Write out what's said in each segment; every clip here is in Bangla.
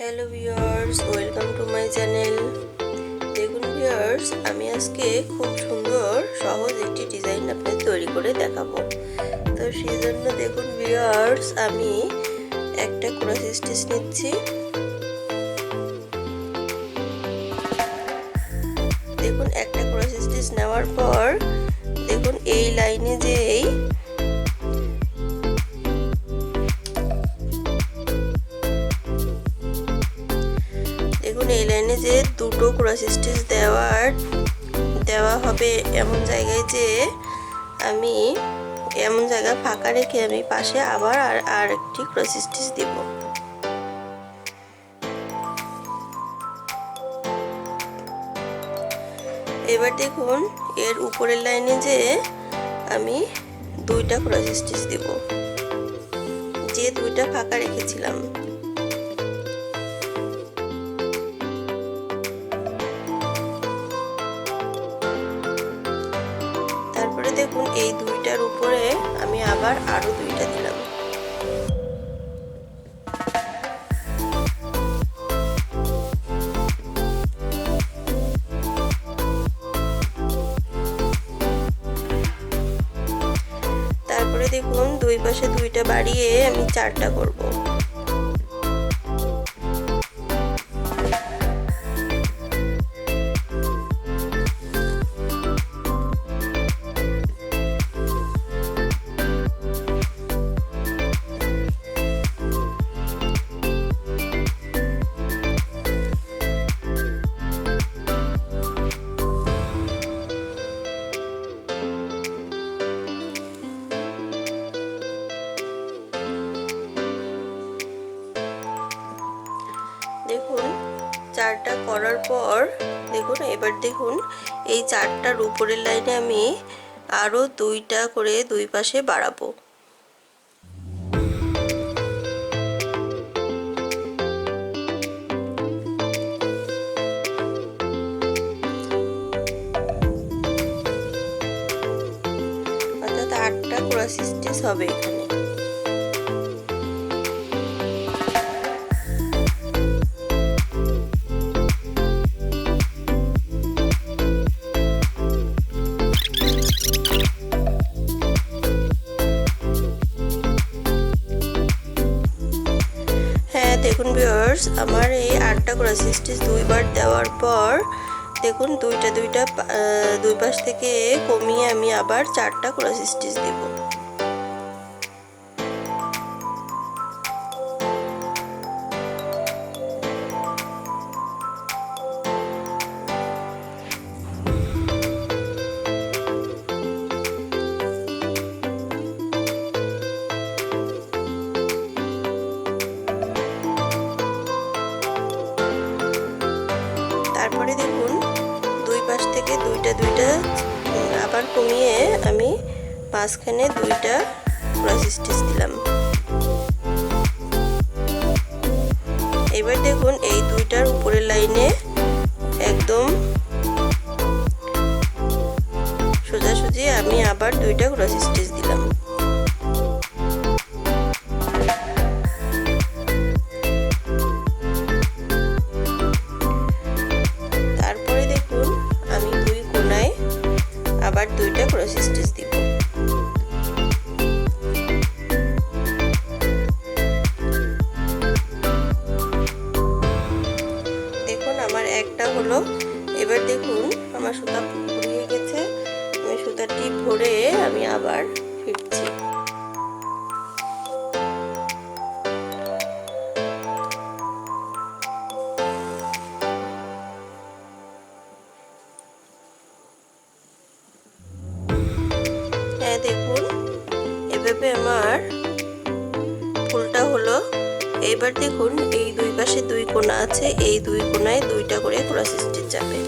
Hello viewers, welcome to my channel. দেখুন ভিউয়ার্স, আমি আজকে খুব সুন্দর, সহজ একটি ডিজাইন আপনাদের তৈরি করে দেখাবো। তো সেই জন্য দেখুন ভিউয়ার্স, আমি একটা ক্রস স্টিচ নিচ্ছি। দেখুন, একটা ক্রস স্টিচ নেওয়ার পর, দেখুন এই লাইনে দেখুন এই লাইনে যে দুটো ক্রস স্টিচ দেওয়ার, দেওয়া হবে এমন জায়গায় যে আমি এমন জায়গা ফাঁকা রেখে আমি পাশে আবার আর আর একটি ক্রস স্টিচ দিব। এবার দেখুন, এর উপরের লাইনে যে আমি দুইটা ক্রস স্টিচ দিব। যে দুইটা ফাঁকা রেখেছিলাম। এই দুইটার উপরে আমি আবার আরও দুইটা দিলাম। তারপরে দেখুন দুই পাশে দুইটা বাড়িয়ে আমি চারটা করব। করার পর দেখুন, এবার দেখুন, এই চারটার উপরের লাইনে আমি আরও দুইটা করে দুই পাশে বাড়াবো। অর্থাৎ আটটা ক্রস হবে এখানে। আমার এই আটটা ক্রস স্টিচ দুইবার দেওয়ার পর, দেখুন দুইটা দুইটা দুই পাশ থেকে কমিয়ে আমি আবার চারটা ক্রস স্টিচ দেব। দুইটা দুইটা। আবার কমিয়ে আমি মাঝখানে দুইটা ক্রস স্টিচ দিলাম। এবার দেখুন, এই দুইটার উপরের লাইনে একদম সোজাসুজি আমি আবার দুইটা ক্রস আমার। ফুলটা হলো এবার দেখুন, এই দুই পাশে দুই কোণা আছে, এই দুই কোণায় দুইটা করে ক্রস স্টিচ যাবে।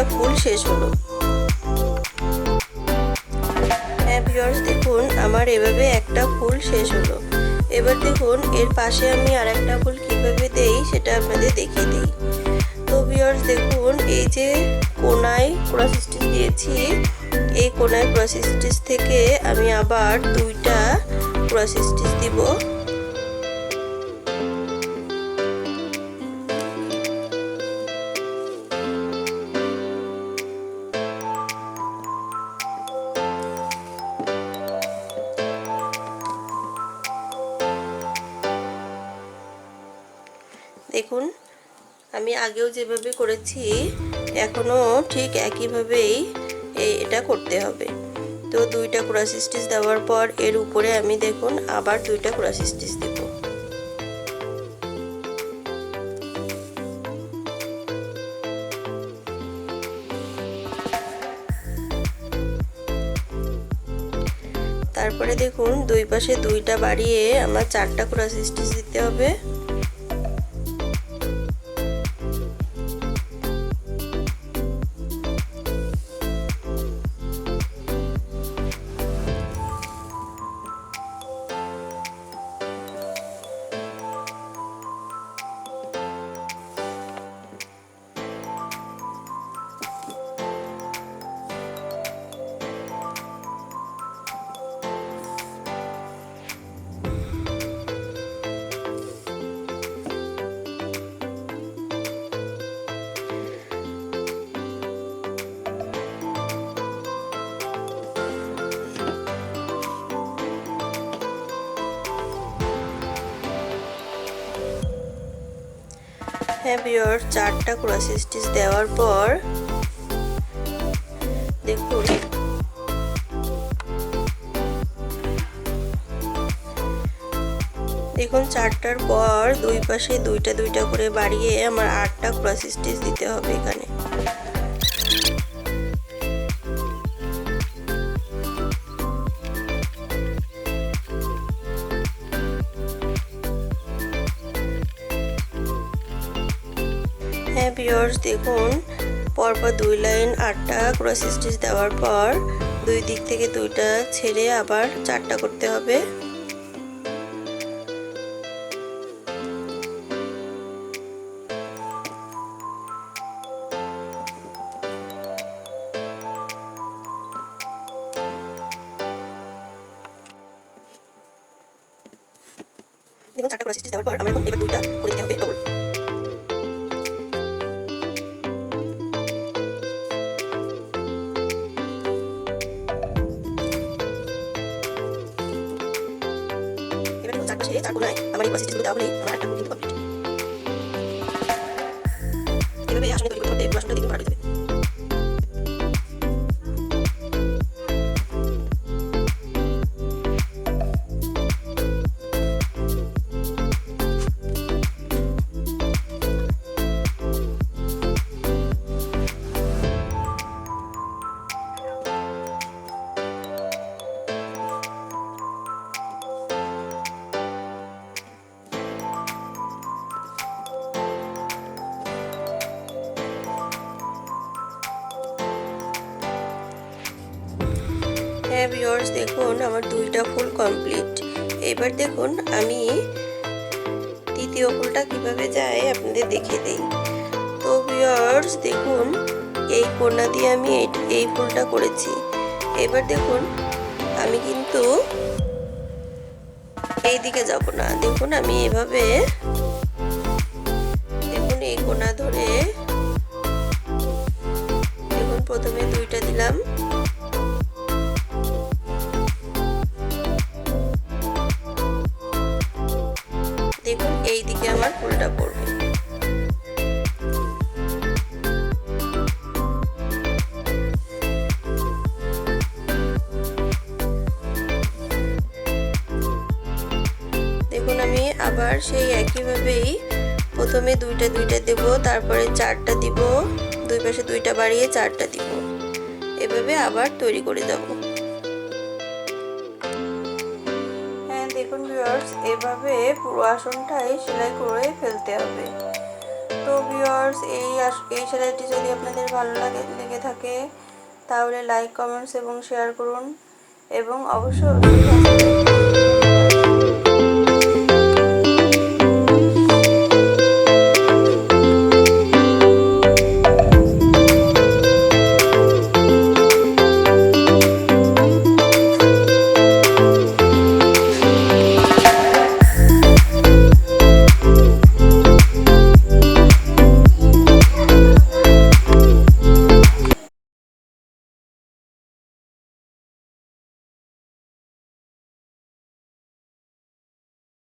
একটা ফুল শেষ হলো। হ্যাঁ ভিউয়ার্স দেখুন, আমার এভাবে একটা ফুল শেষ হলো। এবার দেখুন, এর পাশে আমি আর একটা ফুল কীভাবে দেই, সেটা আপনাদের দেখিয়ে দিই। তো ভিউয়ার্স দেখুন, এই যে কোনায় ক্রস স্টিচ দিয়েছি, এই কোনায় ক্রস স্টিচ থেকে আমি আবার দুইটা ক্রস স্টিচ দিব। দেখুন, আমি আগেও যেভাবে করেছি এখনও ঠিক একইভাবেই এটা করতে হবে। তো দুইটা ক্রস স্টিচ দেওয়ার পর এর উপরে আমি দেখুন আবার দুইটা ক্রস স্টিচ দেব। তারপরে দেখুন দুই পাশে দুইটা বাড়িয়ে আমার চারটা ক্রস স্টিচ দিতে হবে। হ্যাঁ বিয়র চারটা ক্রস স্টিচ দেওয়ার পর দেখুন। দেখুন, চারটার পর দুই পাশে দুইটা দুইটা করে বাড়িয়ে আমার আটটা ক্রস স্টিচ দিতে হবে এখানে। হ্যাঁ ভিউয়ার্স, দেখুন, পরপর দুই লাইন আটটা ক্রস স্টিচ দেওয়ার পর দুই দিক থেকে দুইটা ছেড়ে আবার চারটা করতে হবে। দেখুন, চারটা ক্রস স্টিচ দেওয়ার পর এবার দুইটা হবে ডবল চারপাশে চার কোনায় আমার এই প্রসেসগুলো দেওয়া হলেই আমার একটা কিন্তু কমপ্লিট এভাবে আসলে তৈরি করতে করতে আসনটা দেখতে পারা হ্যাঁ দেখুন আমার দুইটা ফুল কমপ্লিট এবার দেখুন আমি তৃতীয় ফুলটা কীভাবে যায় আপনাদের দেখে দিই। তো ভিউয়ার্স দেখুন, এই কোনা দিয়ে আমি এই ফুলটা করেছি। এবার দেখুন, আমি কিন্তু এই দিকে যাব না। দেখুন, আমি এভাবে আবার সেই একইভাবেই প্রথমে দুইটা দুইটা দেব, তারপরে চারটা দিব, দুই পাশে দুইটা বাড়িয়ে চারটা দিব। এভাবে আবার তৈরি করে যাব হ্যাঁ দেখুন ভিউয়ার্স এভাবে পুরো আসনটাই সেলাই করে ফেলতে হবে। তো ভিউয়ার্স এই এই সেলাইটি যদি আপনাদের ভালো লাগে, লেগে থাকে, তাহলে লাইক কমেন্টস এবং শেয়ার করুন। এবং অবশ্যই